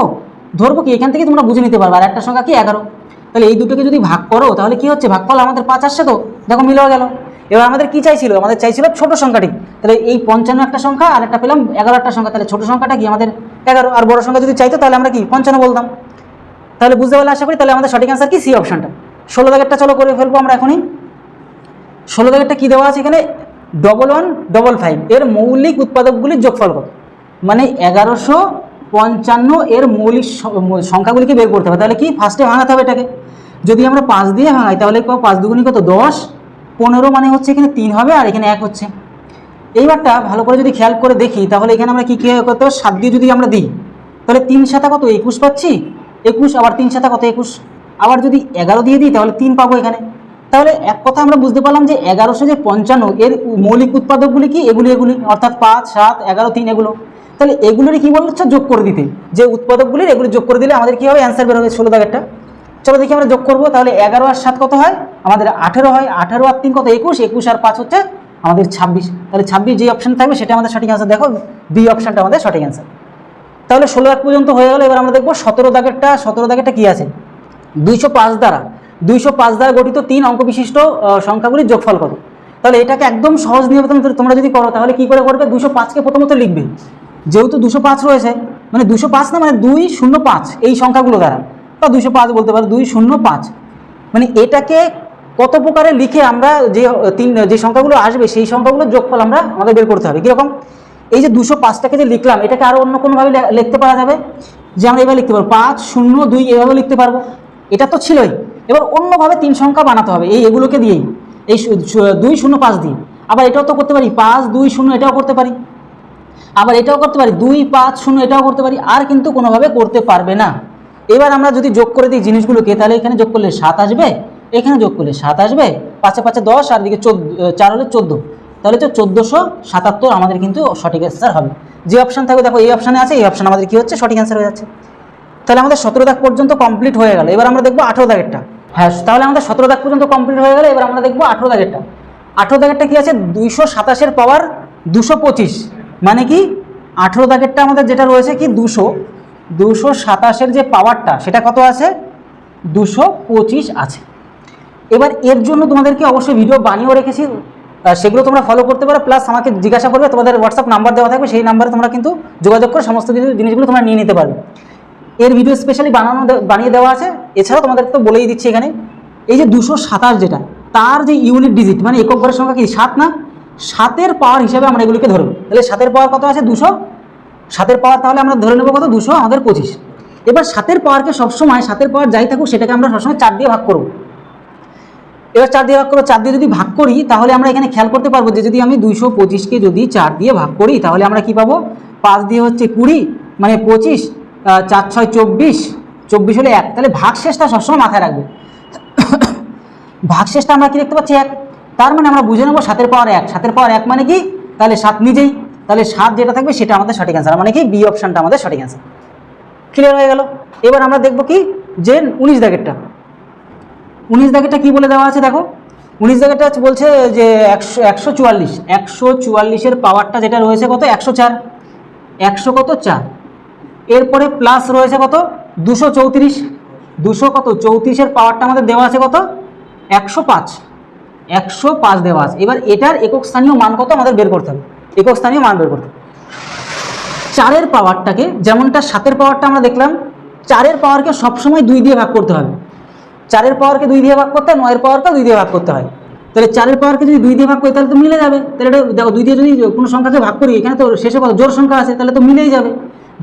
ধরবো কি? এখান থেকে তোমরা বুঝে নিতে পারবে। আর একটা সংখ্যা কি? এগারো। তাহলে এই দুটোকে যদি ভাগ করো, তাহলে কি হচ্ছে? ভাগ ভাগফল আমাদের পাঁচ আসছে তো? দেখো মিলেও গেল। এবার আমাদের কি চাইছিল? আমাদের চাইছিল ছোট সংখ্যাটি। তাহলে এই পঞ্চান্ন একটা সংখ্যা, আর একটা পেলাম এগারো একটা সংখ্যা। তাহলে ছোট সংখ্যাটা কি? আমাদের এগারো। আর বড় সংখ্যা যদি চাইতো, তাহলে আমরা কি পঞ্চান্ন বলতাম। তাহলে বুঝতে পারলে আশা করি, তাহলে আমাদের সঠিক অ্যান্সার কি? সি অপশনটা ষোলো দাগেরটা চলো করে ফেলব আমরা এখনই। ষোলো দাগেরটা কী দেওয়া আছে এখানে? ডবল ওয়ান ডবল ফাইভ এর মৌলিক উৎপাদকগুলির যোগফল কত? মানে এগারোশো পঞ্চান্ন এর মৌলিক সংখ্যাগুলিকে বের করতে হবে। তাহলে কি? ফার্স্টে ভাঙাতে হবে এটাকে। যদি আমরা পাঁচ দিয়ে ভাঙাই, তাহলে পাঁচ দুগুনি কত? দশ। পনেরো মানে হচ্ছে এখানে তিন হবে আর এখানে এক হচ্ছে। এইবারটা ভালো করে যদি খেয়াল করে দেখি, তাহলে এখানে আমরা কী কী করতে হবে সাত দিয়ে যদি আমরা দিই, তাহলে তিন সাতা কত? একুশ পাচ্ছি। একুশ, আবার তিন সাতা কত? একুশ। আবার যদি এগারো দিয়ে দিই, তাহলে তিন পাবো এখানে। তাহলে এক কথা আমরা বুঝতে পারলাম যে এগারোশো যে পঞ্চান্ন এর মৌলিক উৎপাদকগুলি কি? এগুলি এগুলি। অর্থাৎ পাঁচ, সাত, এগারো, তিন, এগুলো। তাহলে এগুলোরই কী হচ্ছে যোগ করে দিতে। যে উৎপাদকগুলির, এগুলি যোগ করে দিলে আমাদের কী হবে? অ্যান্সার বেরোবে ষোলো দাগেরটা। চলো দেখি আমরা যোগ করব। তাহলে এগারো আর সাত কত হয়? আমাদের আঠেরো হয়। আঠেরো আর তিন কত? একুশ। একুশ আর পাঁচ হচ্ছে আমাদের ছাব্বিশ। তাহলে ছাব্বিশ যে অপশান থাকবে, সেটা আমাদের সঠিক অ্যান্সার দেখো। বি অপশনটা আমাদের সঠিক অ্যান্সার তাহলে ষোলো দাগ পর্যন্ত হয়ে গেল। এবার আমরা দেখব সতেরো দাগেরটা সতেরো দাগেরটা কী আছে? দুইশো পাঁচ দ্বারা। দুইশো পাঁচ দ্বারা গঠিত তিন অঙ্ক বিশিষ্ট সংখ্যাগুলির যোগফল কত? তাহলে এটাকে একদম সহজ তোমরা- তোমরা যদি করো, তাহলে কী করে করবে? দুশো পাঁচকে প্রথমত লিখবে। যেহেতু দুশো পাঁচ রয়েছে মানে দুশো পাঁচ না মানে দুই শূন্য পাঁচ এই সংখ্যাগুলো দ্বারা। বা দুশো পাঁচ বলতে পারো, দুই শূন্য পাঁচ। মানে এটাকে কত প্রকারে লিখে আমরা যে, তিন, যে সংখ্যাগুলো আসবে, সেই সংখ্যাগুলোর যোগফল আমরা আমাদের বের করতে হবে। কীরকম? এই যে দুশো পাঁচটাকে যে লিখলাম, এটাকে আরও অন্য কোনোভাবে লিখতে পারা যাবে? যে আমরা এভাবে লিখতে পারব, পাঁচ, শূন্য, দুই, এভাবে লিখতে পারব। এটা তো ছিলই। এবার অন্যভাবে তিন সংখ্যা বানাতে হবে, এই এগুলোকে দিয়েই। এই দুই, শূন্য, পাঁচ দিয়ে। আবার এটাও তো করতে পারি, পাঁচ, দুই, শূন্য, এটাও করতে পারি। আবার এটাও করতে পারি, দুই, পাঁচ, শূন্য, এটাও করতে পারি, আর কিন্তু কোনোভাবে করতে পারবে না। এবার আমরা যদি যোগ করে দিই জিনিসগুলোকে, তাহলে এখানে যোগ করলে সাত আসবে, এখানে যোগ করলে সাত আসবে, পাঁচে পাঁচে দশ, আর দিকে চোদ্দ চার হলে চোদ্দ। তাহলে তো চোদ্দোশো সাতাত্তর আমাদের কিন্তু সঠিক অ্যান্সার হবে। যে অপশান থাকবে, দেখো এই অপশানে আছে, এই অপশান আমাদের কী হচ্ছে? সঠিক অ্যান্সার হয়ে যাচ্ছে। তাহলে আমাদের সতেরো দাগ পর্যন্ত কমপ্লিট হয়ে গেল। এবার আমরা দেখব আঠেরো দাগেরটা। হ্যাঁ তাহলে আমাদের সতেরো দাগ পর্যন্ত কমপ্লিট হয়ে গেল। এবার আমরা দেখব আঠেরো দাগেরটা। আঠেরো দাগেরটা কি আছে? দুইশো সাতাশের পাওয়ার দুশো পঁচিশ। মানে কি? আঠেরো দাগেরটা আমাদের যেটা রয়েছে কি দুশো দুশো সাতাশের যে পাওয়ারটা সেটা কত আছে? দুশো পঁচিশ আছে। এবার এর জন্য তোমাদেরকে অবশ্যই ভিডিও বানিয়েও রেখেছি। সেগুলো তোমরা ফলো করতে পারো প্লাস আমাকে জিজ্ঞাসা করবে, তোমাদের হোয়াটসঅ্যাপ নাম্বার দেওয়া থাকবে, সেই নাম্বারে তোমরা কিন্তু যোগাযোগ করে সমস্ত কিছু জিনিসগুলো তোমরা নিয়ে নিতে পারবে। এর ভিডিও স্পেশালি বানানো বানিয়ে দেওয়া আছে। এছাড়াও তোমাদের তো বলেই দিচ্ছি এখানে, এই যে দুশো সাতাশ যেটা, তার যে ইউনিট ডিজিট মানে একক ঘরের সংখ্যা কি, সাত না? সাতের পাওয়ার হিসাবে আমরা এগুলিকে ধরব। তাহলে সাতের পাওয়ার কত আছে? দুশো। সাতের পাওয়ার তাহলে আমরা ধরে নেব কত? দুশো, আমাদের পঁচিশ। এবার সাতের পাওয়ারকে সবসময়, সাতের পাওয়ার যাই থাকুক, সেটাকে আমরা সবসময় চার দিয়ে ভাগ করব। এবার চার দিয়ে ভাগ করব, চার দিয়ে যদি ভাগ করি, তাহলে আমরা এখানে খেয়াল করতে পারব যে যদি আমি দুইশো পঁচিশকে যদি চার দিয়ে ভাগ করি, তাহলে আমরা কি পাবো? পাঁচ দিয়ে হচ্ছে কুড়ি মানে পঁচিশ চার, ছয়, চব্বিশ। চব্বিশ হলে এক। তাহলে ভাগ শেষটা সবসময় মাথায় রাখবে। ভাগ শেষটা আমরা কি দেখতে পাচ্ছি? এক। তার মানে আমরা বুঝে নেব সাতের পাওয়ার এক। সাতের পাওয়ার এক মানে কি? তাহলে সাত নিজেই। তাহলে সাত যেটা থাকবে সেটা আমাদের সঠিক অ্যান্সার মানে কি? বি অপশানটা আমাদের সঠিক অ্যান্সার ক্লিয়ার হয়ে গেল? এবার আমরা দেখব কি? যে উনিশ দাগেরটা। উনিশ দাগেরটা কি বলে দেওয়া আছে দেখো? উনিশ দাগেরটা বলছে যে একশো একশো চুয়াল্লিশ। একশো চুয়াল্লিশের পাওয়ারটা যেটা রয়েছে কত? একশো চার। একশো কত? চার। এরপরে প্লাস রয়েছে কত? দুশো চৌত্রিশ। দুশো কত? চৌত্রিশের পাওয়ারটা আমাদের দেওয়া আছে কত? একশো পাঁচ। একশো পাঁচ দেওয়া আছে। এবার এটার একক স্থানীয় মান কত? আমাদের বের করতে হবে। একক স্থানীয় মান বের করতে হবে। চারের পাওয়ারটাকে, যেমনটা সাতের পাওয়ারটা আমরা দেখলাম, চারের পাওয়ারকে সবসময় দুই দিয়ে ভাগ করতে হবে। চারের পাওয়ারকে দুই দিয়ে ভাগ করতে হয়, নয়ের পাওয়ারকে দুই দিয়ে ভাগ করতে হয়। তাহলে চারের পাওয়ারকে যদি দুই দিয়ে ভাগ করি, তাহলে তো মিলে যাবে। তাহলে এটা, দেখো, দুই দিয়ে যদি কোনো সংখ্যাকে ভাগ করি। এখানে তো শেষে কত? জোর সংখ্যা আছে, তাহলে তো মিলেই যাবে।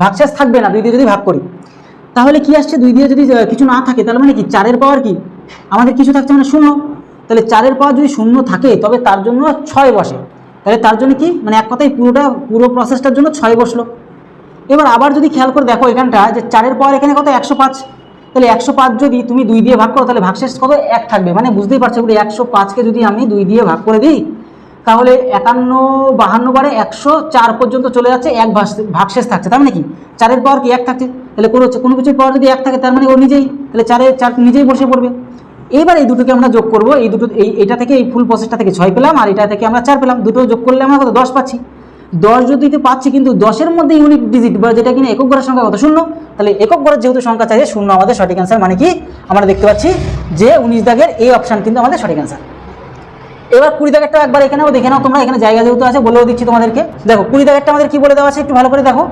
ভাগশেষ থাকবে না, দুই দিয়ে যদি ভাগ করি। তাহলে কি আসছে? দুই দিয়ে যদি কিছু না থাকে, তাহলে মানে কি? চারের পাওয়ার কি? আমাদের কিছু থাকছে মানে শূন্য। তাহলে চারের পাওয়ার যদি শূন্য থাকে, তবে তার জন্য ছয় বসে। তাহলে তার জন্য কি? মানে এক কথায় পুরোটা, পুরো প্রসেসটার জন্য ছয় বসল। এবার আবার যদি খেয়াল করে দেখো এখানটা, যে চারের পাওয়ার এখানে কত? একশো পাঁচ। তাহলে একশো পাঁচ যদি তুমি দুই দিয়ে ভাগ করো, তাহলে ভাগশেষ কত? এক থাকবে। মানে বুঝতেই পারছ এগুলো একশো পাঁচকে যদি আমি দুই দিয়ে ভাগ করে দিই, তাহলে একান্ন বাহান্ন বারে একশো চার পর্যন্ত চলে যাচ্ছে, এক ভাগ- ভাগশেষ থাকছে। তার মানে কি? চারের পাওয়ার কি? এক থাকছে। তাহলে কোনো কোনো কিছুর পাওয়ার যদি এক থাকে, তার মানে ও নিজেই, তাহলে চারে, চার নিজেই বসে পড়বে। এবার এই দুটোকে আমরা যোগ করব। এই দুটো এই এটা থেকে এই ফুল প্রসেসটা থেকে ছয় পেলাম, আর এটা থেকে আমরা চার পেলাম। দুটো যোগ করলে আমরা কত? দশ পাচ্ছি। দশ যদি তো পাচ্ছি, কিন্তু দশের মধ্যে ইউনিট ডিজিট বা যেটা কিনা একক ঘরের সংখ্যা কত? শূন্য। তাহলে একক ঘরের যেহেতু সংখ্যা চাইছে শূন্য আমাদের সঠিক অ্যান্সার মানে কি? আমরা দেখতে পাচ্ছি যে উনিশ দাগের এই অপশান কিন্তু আমাদের সঠিক অ্যান্সার এবার কুড়ি দাগেরটা একবার এখানেও দেখে নাও তোমরা। এখানে জায়গা যেহেতু আছে, বলেও দিচ্ছি তোমাদেরকে। দেখো, কুড়ি দাগেরটা আমাদের কি বলে দেওয়া আছে? একটু ভালো করে দেখো।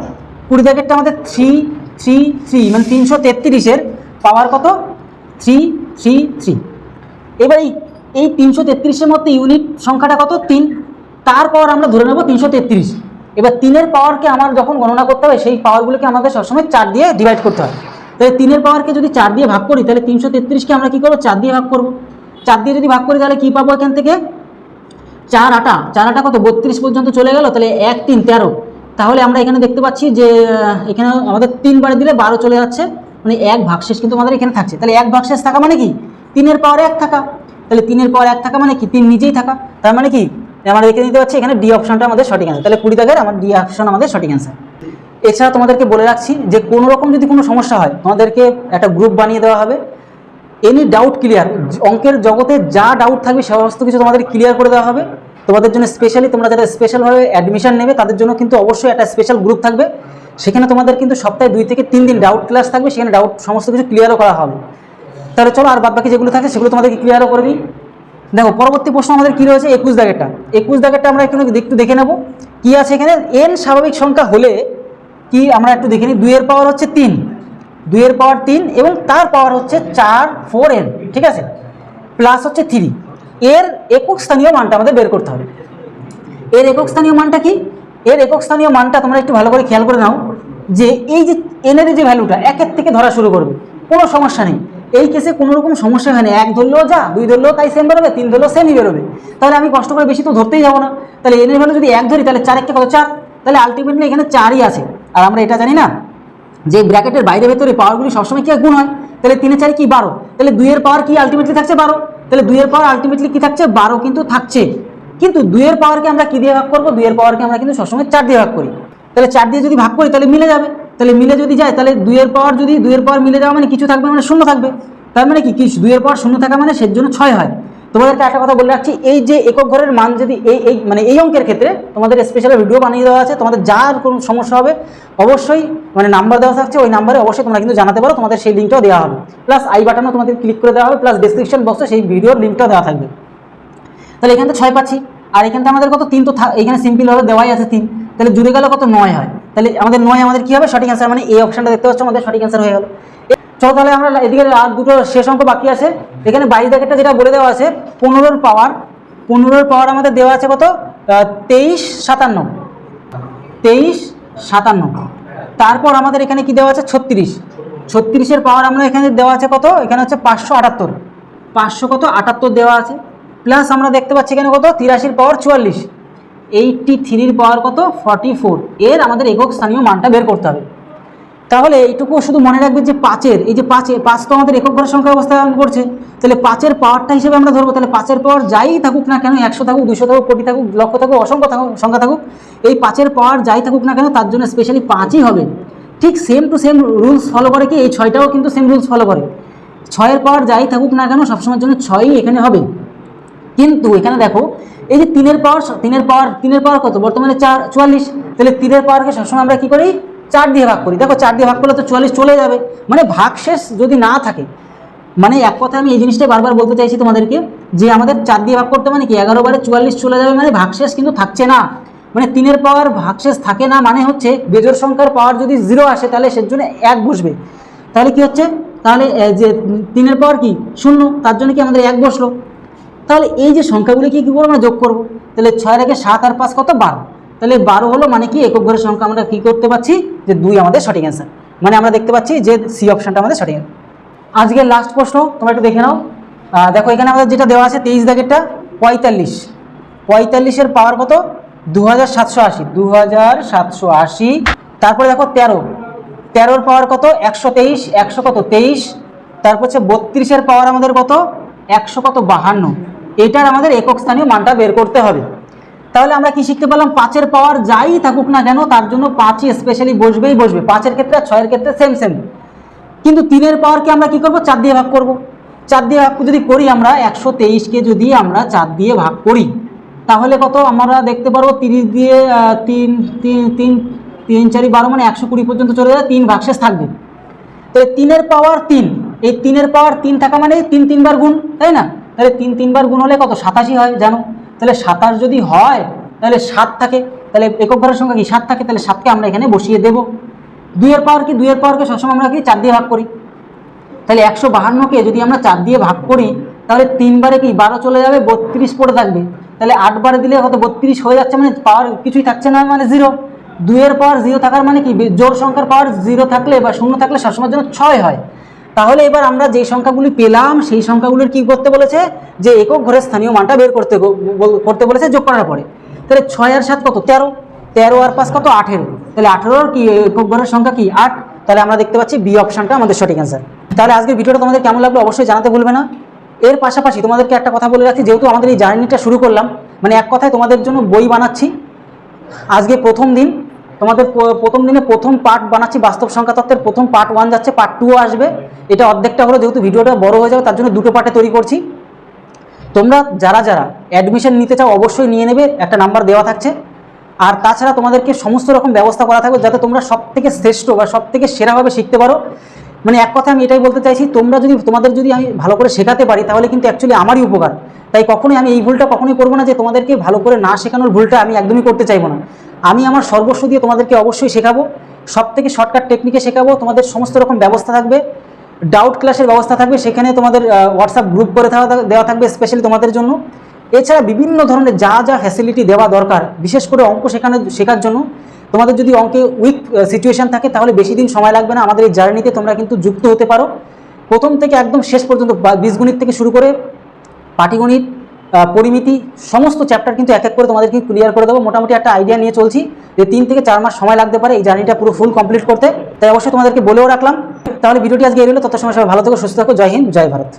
কুড়ি দাগেরটা আমাদের থ্রি থ্রি থ্রি মানে তিনশো তেত্রিশের পাওয়ার কত? থ্রি থ্রি থ্রি এবার এই এই তিনশো তেত্রিশের মধ্যে ইউনিট সংখ্যাটা কত? তিন। তারপর আমরা ধরে নেব তিনশো তেত্রিশ। এবার তিনের পাওয়ারকে আমার যখন গণনা করতে হবে, সেই পাওয়ারগুলোকে আমাদের সবসময় চার দিয়ে ডিভাইড করতে হয়। তাহলে তিনের পাওয়ারকে যদি চার দিয়ে ভাগ করি, তাহলে তিনশো তেত্রিশকে আমরা কী করব? চার দিয়ে ভাগ করব। চার দিয়ে যদি ভাগ করি, তাহলে কী পাবো এখান থেকে? চার আটা। চার আটা কত? বত্রিশ পর্যন্ত চলে গেল, তাহলে এক, তিন, তেরো। তাহলে আমরা এখানে দেখতে পাচ্ছি যে, এখানে আমাদের তিনবারে দিলে বারো চলে যাচ্ছে। মানে এক ভাগশেষ কিন্তু আমাদের এখানে থাকছে। তাহলে এক ভাগশেষ থাকা মানে কি? তিনের পাওয়ার এক থাকা। তাহলে তিনের পাওয়ার এক থাকা মানে কি? তিন নিজেই থাকা। তার মানে কি? আমরা দেখে দিতে পাচ্ছি এখানে ডি অপশনটা আমাদের সঠিক অ্যান্সার তাহলে কুড়ি দাগের আমার ডি অপশন আমাদের সঠিক অ্যান্সার এছাড়া তোমাদেরকে বলে রাখছি যে কোনো রকম যদি কোনো সমস্যা হয়, তোমাদেরকে একটা গ্রুপ বানিয়ে দেওয়া হবে। এনি ডাউট ক্লিয়ার অঙ্কের জগতে যা ডাউট থাকবে সমস্ত কিছু তোমাদের ক্লিয়ার করে দেওয়া হবে। তোমাদের জন্য স্পেশালি তোমরা যারা স্পেশালভাবে অ্যাডমিশন নেবে, তাদের জন্য কিন্তু অবশ্যই একটা স্পেশাল গ্রুপ থাকবে। সেখানে তোমাদের কিন্তু সপ্তাহে দুই থেকে তিন দিন ডাউট ক্লাস থাকবে, সেখানে ডাউট সমস্ত কিছু ক্লিয়ারও করা হবে। তাহলে চলো আর বাদবাকি যেগুলো থাকে, সেগুলো তোমাদেরকে ক্লিয়ারও করে দিই। দেখো, পরবর্তী প্রশ্ন আমাদের কী রয়েছে? একুশ দাগেরটা। একুশ দাগেরটা আমরা একটু একটু দেখে নেব। কী আছে এখানে? এন স্বাভাবিক সংখ্যা হলে কি আমরা একটু দেখে নিই? দুইয়ের পাওয়ার হচ্ছে তিন। দুইয়ের পাওয়ার তিন এবং তার পাওয়ার হচ্ছে চার ফোর এন ঠিক আছে? প্লাস হচ্ছে থ্রি এর একক স্থানীয় মানটা আমাদের বের করতে হবে। এর একক স্থানীয় মানটা কি? এর একক স্থানীয় মানটা তোমরা একটু ভালো করে খেয়াল করে নাও যে এই যে এনের যে ভ্যালুটা একের থেকে ধরা শুরু করবে। কোনো সমস্যা নেই। এই কেসে কোনো রকম সমস্যা হয় না। এক ধরলেও যা, দুই ধরলেও তাই সেম বেরোবে, তিন ধরলেও সেমই বেরোবে। তাহলে আমি কষ্ট করে বেশি তো ধরতেই যাব না। তাহলে এনের ভ্যালু যদি এক ধরি, তাহলে চার একটা কত? চার। তাহলে আলটিমেটলি এখানে চারই আছে। আর আমরা এটা জানি না যে ব্র্যাকেটের বাইরে ভেতরে পাওয়ারগুলি সবসময় কি? গুণ হয়? তাহলে তিনে চারি কি? বারো। তাহলে দুইয়ের পাওয়ার কি আলটিমেটলি থাকছে? বারো। তাহলে দুইয়ের পাওয়ার আলটিমেটলি কি থাকছে? বারো কিন্তু থাকছে। কিন্তু দুইয়ের পাওয়ারকে আমরা কী দিয়ে ভাগ করব? দুইয়ের পাওয়ারকে আমরা কিন্তু সবসময় চার দিয়ে ভাগ করি। তাহলে চার দিয়ে যদি ভাগ করি, তাহলে মিলে যাবে। তাহলে মিলে যদি যায়, তাহলে দুইয়ের পাওয়ার যদি, দুইয়ের পাওয়ার মিলে যাওয়া মানে কিছু থাকবে মানে শূন্য থাকবে। তার মানে কি? কিছু দুইয়ের পাওয়ার শূন্য থাকা মানে সেজন্য ছয় হয়। তোমাদেরকে একটা কথা বলে রাখছি, এই যে একক ঘরের মান যদি এই এই মানে এই অঙ্কের ক্ষেত্রে তোমাদের স্পেশাল ভিডিও বানিয়ে দেওয়া আছে, তোমাদের যার কোনো সমস্যা হবে, অবশ্যই মানে নাম্বার দেওয়া থাকছে, ওই নাম্বারে অবশ্যই তোমরা কিন্তু জানাতে পারো, তোমাদের সেই লিঙ্কটাও দেওয়া হবে। প্লাস আই বাটনও তোমাদের ক্লিক করে দেওয়া হবে প্লাস ডিসক্রিপশন বক্সে সেই ভিডিওর লিঙ্কটাও দেওয়া থাকবে। তাহলে এখানে তো ছয় পাচ্ছি, আর এখানে আমাদের কত? তিন তো এখানে সিম্পলভাবে দেওয়াই আছে তিন। তাহলে জুড়ে গেল কত? নয় হয়। তাহলে আমাদের নয় আমাদের কি হবে? সঠিক অ্যান্সার মানে এই অপশনটা দেখতে পাচ্ছ, আমাদের সঠিক অ্যান্সার হয়ে গেল। চলো তাহলে আমরা এদিকে আর দুটো শেষ অঙ্ক বাকি আছে। এখানে বাইশ দাগেরটা যেটা বলে দেওয়া আছে, পনেরোর পাওয়ার পনেরোর পাওয়ার আমাদের দেওয়া আছে কত? তেইশ সাতান্ন। তেইশ সাতান্ন। তারপর আমাদের এখানে কি দেওয়া আছে? ছত্রিশ। ছত্রিশের পাওয়ার আমরা এখানে দেওয়া আছে কত? এখানে হচ্ছে পাঁচশো আটাত্তর। পাঁচশো কত? আটাত্তর দেওয়া আছে। প্লাস আমরা দেখতে পাচ্ছি এখানে কত? তিরাশির পাওয়ার চুয়াল্লিশ। এইটটি থ্রির পাওয়ার কত? ফর্টি ফোর এর আমাদের একক স্থানীয় মানটা বের করতে হবে। তাহলে এইটুকু শুধু মনে রাখবে যে পাঁচের, এই যে পাঁচে, পাঁচ তো আমাদের একক ঘরের সংখ্যা অবস্থান করছে। তাহলে পাঁচের পাওয়ারটা হিসেবে আমরা ধরবো, তাহলে পাঁচের পাওয়ার যাই থাকুক না কেন, একশো থাকুক দুশো থাকুক, কোটি থাকুক, লক্ষ থাকুক, অসংখ্য থাকুক, সংখ্যা থাকুক, এই পাঁচের পাওয়ার যাই থাকুক না কেন, তার জন্য স্পেশালি পাঁচই হবে। ঠিক same to same rules follow করে কি? এই ছয়টাও কিন্তু সেম রুলস ফলো করে। ছয়ের পাওয়ার যাই থাকুক না কেন, সবসময়ের জন্য ছয়ই এখানে হবে। কিন্তু এখানে দেখো, এই যে তিনের পাওয়ার তিনের পাওয়ার তিনের পাওয়ার কত? বর্তমানে চার, চুয়াল্লিশ। তাহলে তিনের পাওয়ারকে সবসময় আমরা কী করি? চার দিয়ে ভাগ করি। দেখো, চার দিয়ে ভাগ করলে তো চুয়াল্লিশ চলে যাবে। মানে ভাগ শেষ যদি না থাকে মানে এক কথা আমি এই জিনিসটাই বারবার বলতে চাইছি তোমাদেরকে, যে আমাদের চার দিয়ে ভাগ করতে মানে কি, এগারো বারে চুয়াল্লিশ চলে যাবে মানে ভাগশেষ কিন্তু থাকছে না। মানে তিনের পাওয়ার ভাগশেষ থাকে না মানে হচ্ছে বেজোর সংখ্যার পাওয়ার যদি জিরো আসে, তাহলে সের জন্য এক বসবে। তাহলে কি হচ্ছে? তাহলে যে তিনের পাওয়ার কি? শূন্য, তার জন্য কি আমাদের এক বসল? তাহলে এই যে সংখ্যাগুলি কি কী করব আমরা যোগ করব? তাহলে ছয় রেখে সাত আর পাঁচ কত? বারো। তাহলে বারো হলো মানে কি? একক ঘরের সংখ্যা আমরা কী করতে পারছি? যে দুই আমাদের সঠিক অ্যান্সার মানে আমরা দেখতে পাচ্ছি যে সি অপশানটা আমাদের সঠিক। আজকের লাস্ট প্রশ্ন, তোমরা একটু দেখে নাও। দেখো, এখানে আমাদের যেটা দেওয়া আছে, তেইশ দাগেরটা পঁয়তাল্লিশ। পঁয়তাল্লিশের পাওয়ার কত? দু হাজার সাতশো আশি। দু হাজার সাতশো আশি। তারপরে দেখো, তেরো। তেরোর পাওয়ার কত? একশো তেইশ। একশো কত? তেইশ। তারপর হচ্ছে বত্রিশের পাওয়ার আমাদের কত? একশো কত? বাহান্ন। এটার আমাদের একক স্থানীয় মানটা বের করতে হবে। তাহলে আমরা কি শিখতে পারলাম? পাঁচের পাওয়ার যাই থাকুক না কেন, তার জন্য পাঁচই স্পেশালি বসবেই বসবে। পাঁচের ক্ষেত্রে আর ছয়ের ক্ষেত্রে সেম সেম কিন্তু তিনের পাওয়ারকে আমরা কি করব? চার দিয়ে ভাগ করব। চার দিয়ে ভাগ যদি করি আমরা, একশো তেইশকে যদি আমরা চার দিয়ে ভাগ করি, তাহলে কত? আমরা দেখতে পারব তিরিশ দিয়ে তিন তিন তিন তিন, চারি, বারো মানে একশো কুড়ি পর্যন্ত চলে যাবে তিন ভাগশেষ থাকবে। তাহলে তিনের পাওয়ার তিন। এই তিনের পাওয়ার তিন থাকা মানে তিন তিনবার গুণ, তাই না? তাহলে তিন তিনবার গুণ হলে কত? সাতাশি হয়, জানো? তাহলে সাতাশ যদি হয়, তাহলে সাত থাকে। তাহলে একক ঘরের সংখ্যা কি? সাত থাকে, তাহলে সাতকে আমরা এখানে বসিয়ে দেবো। দুইয়ের পাওয়ার কি? দুইয়ের পাওয়ারকে সবসময় আমরা কি? চার দিয়ে ভাগ করি। তাহলে একশো বাহান্নকে যদি আমরা চার দিয়ে ভাগ করি, তাহলে তিনবারে কি? বারো চলে যাবে, বত্রিশ পড়ে থাকবে। তাহলে আটবারে দিলে কত? বত্রিশ হয়ে যাচ্ছে মানে পাওয়ার কিছুই থাকছে না মানে জিরো। দুইয়ের পাওয়ার জিরো থাকার মানে কি? জোর সংখ্যার পাওয়ার জিরো থাকলে বা শূন্য থাকলে সবসময়ের জন্য ছয় হয়। তাহলে এবার আমরা যে সংখ্যাগুলি পেলাম, সেই সংখ্যাগুলোর কি করতে বলেছে? যে একক ঘরের স্থানীয় মানটা বের করতে করতে বলেছে যোগ করার পরে। তাহলে ছয় আর সাত কত? তেরো। তেরো আর পাঁচ কত? আঠেরো। তাহলে আঠেরোর কি, একক ঘরের সংখ্যা কি? আট। তাহলে আমরা দেখতে পাচ্ছি বি অপশনটা আমাদের সঠিক অ্যান্সার তাহলে আজকের ভিডিওটা তোমাদের কেমন লাগল অবশ্যই জানাতে ভুলবে না। এর পাশাপাশি তোমাদেরকে একটা কথা বলে রাখছি যেহেতু আমাদের এই জার্নিটা শুরু করলাম মানে এক কথায় তোমাদের জন্য বই বানাচ্ছি। আজকে প্রথম দিন তোমাদের প্রথম দিনে প্রথম পার্ট বানাচ্ছি বাস্তব সংখ্যা তত্ত্বের, প্রথম পার্ট ওয়ান যাচ্ছে পার্ট টুও আসবে। এটা অর্ধেকটা হলো, যেহেতু ভিডিওটা বড় হয়ে যাবে, তার জন্য দুটো পার্টে তৈরি করছি। তোমরা যারা যারা অ্যাডমিশন নিতে চাও, অবশ্যই নিয়ে নেবে, একটা নাম্বার দেওয়া থাকছে। আর তাছাড়া তোমাদেরকে সমস্ত রকম ব্যবস্থা করা থাকবে, যাতে তোমরা সব থেকে শ্রেষ্ঠ বা সব থেকে সেরাভাবে শিখতে পারো। মানে এক কথা আমি এটাই বলতে চাইছি, তোমরা যদি তোমাদের যদি আমি ভালো করে শেখাতে পারি, তাহলে কিন্তু অ্যাকচুয়ালি আমারই উপকার। তাই কখনোই আমি এই ভুলটা কখনোই করব না যে তোমাদেরকে ভালো করে না শেখানোর ভুলটা আমি একদমই করতে চাইব না। আমি আমার সর্বস্ব দিয়ে তোমাদেরকে অবশ্যই শেখাবো সব থেকে শর্টকাট টেকনিকে শেখাবো, তোমাদের সমস্ত রকম ব্যবস্থা থাকবে ডাউট ক্লাসের ব্যবস্থা থাকবে, সেখানে তোমাদের হোয়াটসঅ্যাপ গ্রুপ করে দেওয়া থাকবে স্পেশালি তোমাদের জন্য। এছাড়া বিভিন্ন ধরনের যা যা ফ্যাসিলিটি দেওয়া দরকার, বিশেষ করে অঙ্ক শেখানো শেখার জন্য তোমাদের যদি অঙ্কে উইক সিচুয়েশন থাকে, তাহলে বেশি দিন সময় লাগবে না। আমাদের এই জার্নিতে তোমরা কিন্তু যুক্ত হতে পারো। প্রথম থেকে একদম শেষ পর্যন্ত বীজগণিত থেকে শুরু করে পাটিগণিত পরিমিতি, সমস্ত চ্যাপ্টার কিন্তু এক এক করে তোমাদেরকে ক্লিয়ার করে দেবো। মোটামুটি একটা আইডিয়া নিয়ে চলছি যে তিন থেকে চার মাস সময় লাগতে পারে এই জার্নিটা পুরো ফুল কমপ্লিট করতে। তাই অবশ্যই তোমাদেরকে বলেও রাখলাম। তাহলে ভিডিওটি আজকে এর হলো তত সময় সবাই ভালো থেকো, সুস্থ থাকো। জয় হিন্দ, জয় ভারত।